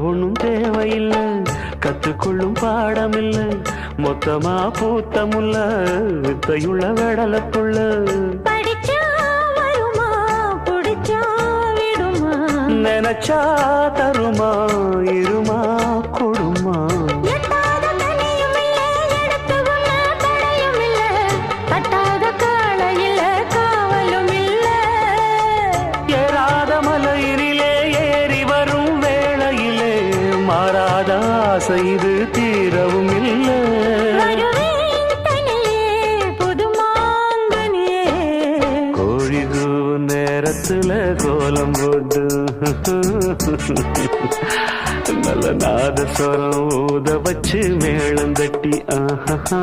ஒண்ணும் தேவையில்லை. கத்துக்கொள்ளும் பாடமில்ல. மொத்தமா பூத்த முல்ல வித்தையுள்ள விடுமா? நினைச்சா தருமா? இருமா ஆசை இது தீரவும் இல்லை. கோழி கூவும் நேரத்துல கோலம் போட்டு. நல்ல நாதஸ்வரம் ஊத வச்சு மேளம் தட்டி ஆஹா.